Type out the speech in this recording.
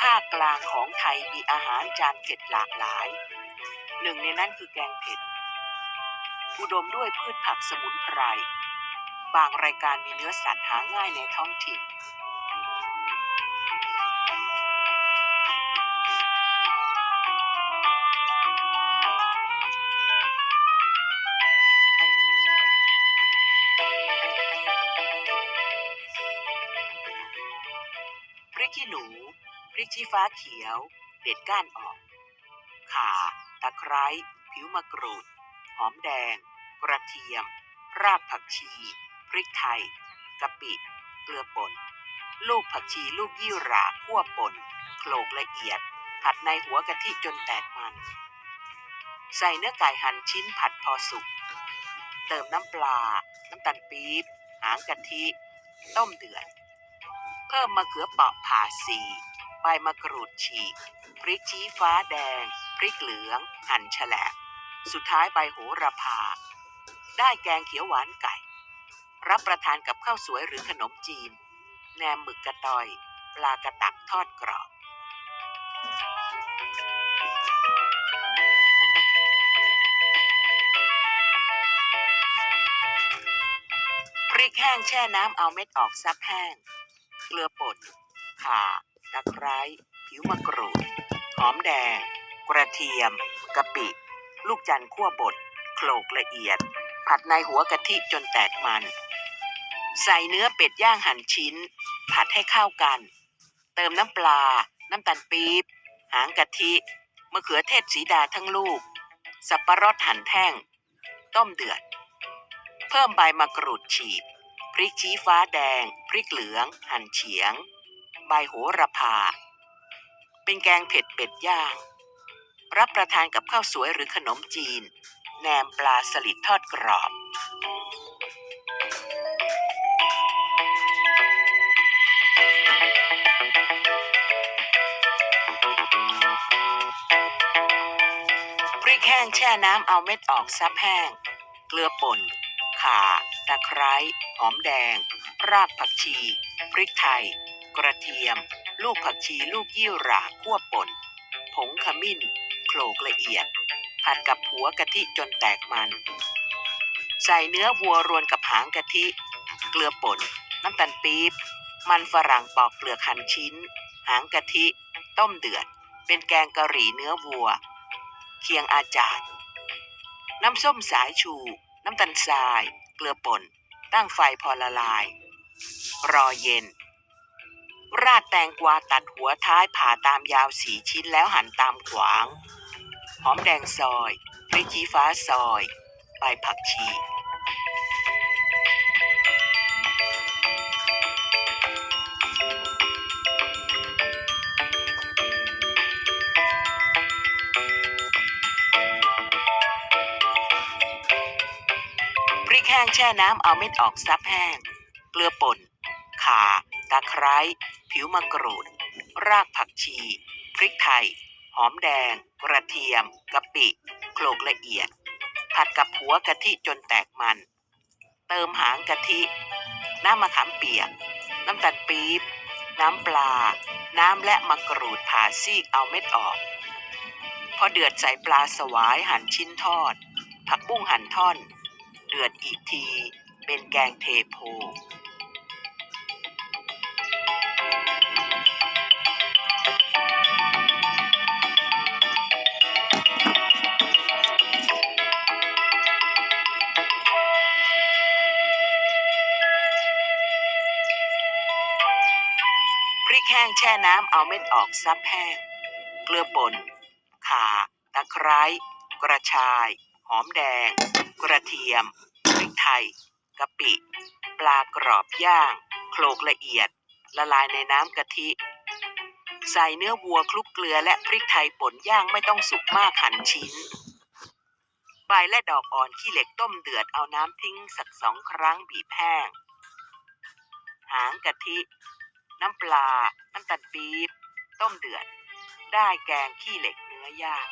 ภาคกลางของไทยมีอาหารจานเผ็ดหลากหลาย หนึ่งในนั้นคือแกงเผ็ด อุดมด้วยพืชผักสมุนไพร บางรายการมีเนื้อสัตว์หาง่ายในท้องถิ่น พริกขี้หนู ริกชี้ฟ้าเขียว เด็ดก้านออก ข่า ตะไคร้ ผิวมะกรูด หอมแดง กระเทียม รากผักชี พริกไทย กะปิ เกลือป่น ลูกผักชีลูกยี่หร่าคั่วป่นโขลกละเอียด ผัดในหัวกะทิจนแตกมัน ใส่เนื้อไก่หั่นชิ้นผัดพอสุก เติมน้ำปลา น้ำตาลปี๊บ หางกะทิ ต้มเดือด เพิ่มมะเขือเปราะผ่าสี ใบมะกรูดฉีก พริกชี้ฟ้าแดง พริกเหลือง หั่นแฉลบ สุดท้ายใบโหระพา ได้แกงเขียวหวานไก่ รับประทานกับข้าวสวยหรือขนมจีน แหนมหมึกกระตอย ปลากระตักทอดกรอบ พริกแห้งแช่น้ำเอาเม็ดออกซับแห้ง เกลือป่นข่า ตะไคร้ผิวมะกรูด หอมแดง กระเทียมกะปิ ลูกจันทร์คั่วบดโขลกละเอียด ผัดในหัวกะทิจนแตกมัน ใส่เนื้อเป็ดย่างหั่นชิ้น ผัดให้เข้ากัน เติมน้ำปลา น้ำตาลปี๊บ หางกะทิมะเขือเทศสีดาทั้งลูก สับปะรดหั่นแท่ง ต้มเดือด เพิ่มใบมะกรูดฉีกพริกชี้ฟ้าแดง พริกเหลือง หั่นเฉียง ใบโหระพา เป็นแกงเผ็ดเป็ดย่าง รับประทานกับข้าวสวยหรือขนมจีน แหนมปลาสลิดทอดกรอบ พริกแห้งแช่น้ำเอาเม็ดออกซับแห้ง เกลือป่นข่า ตะไคร้ หอมแดง รากผักชี พริกไทย กระเทียม ลูกผักชีลูกยี่หร่าคั่วป่น ผงขมิ้น โขลกละเอียด ผัดกับหัวกะทิจนแตกมัน ใส่เนื้อวัวรวนกับหางกะทิ เกลือป่น น้ำตาลปี๊บ มันฝรั่งปอกเปลือกหั่นชิ้น หางกะทิ ต้มเดือด เป็นแกงกะหรี่เนื้อวัว เคียงอาจารย์ น้ำส้มสายชู น้ำตาลทราย เกลือป่น ตั้งไฟพอละลาย รอเย็น ราดแตงกวาตัดหัวท้ายผ่าตามยาวสีชิ้นแล้วหั่นตามขวาง หอมแดงซอยพริกชี้ฟ้าซอย ใบผักชีพริกแห้งแช่น้ำเอาเม็ดออกซับแห้ง เกลือป่นข่า ตะไคร้ ผิวมะกรูด รากผักชี พริกไทย หอมแดง กระเทียม กะปิ โขลกละเอียด ผัดกับหัวกะทิจนแตกมัน เติมหางกะทิ น้ำมะขามเปียก น้ำตาลปี๊บ น้ำปลา น้ำและมะกรูดผ่าซีกเอาเม็ดออก พอเดือดใส่ปลาสวายหั่นชิ้นทอด ผักบุ้งหั่นท่อน เดือดอีกที เป็นแกงเทโพ แห้งแช่น้ำเอาเม็ดออกซับแห้ง เกลือป่นข่า ตะไคร้ กระชาย หอมแดง กระเทียมพริกไทยกะปิ ปลากรอบย่าง โขลกละเอียด ละลายในน้ำกะทิ ใส่เนื้อวัวคลุกเกลือและพริกไทยป่นย่างไม่ต้องสุกมากหั่นชิ้น ใบและดอกอ่อนขี้เหล็กต้มเดือดเอาน้ำทิ้งสักสองครั้งบีบแห้ง หางกะทิ น้ำปลา น้ำตาลปี๊บ ต้มเดือด ได้แกงขี้เหล็กเนื้อย่าง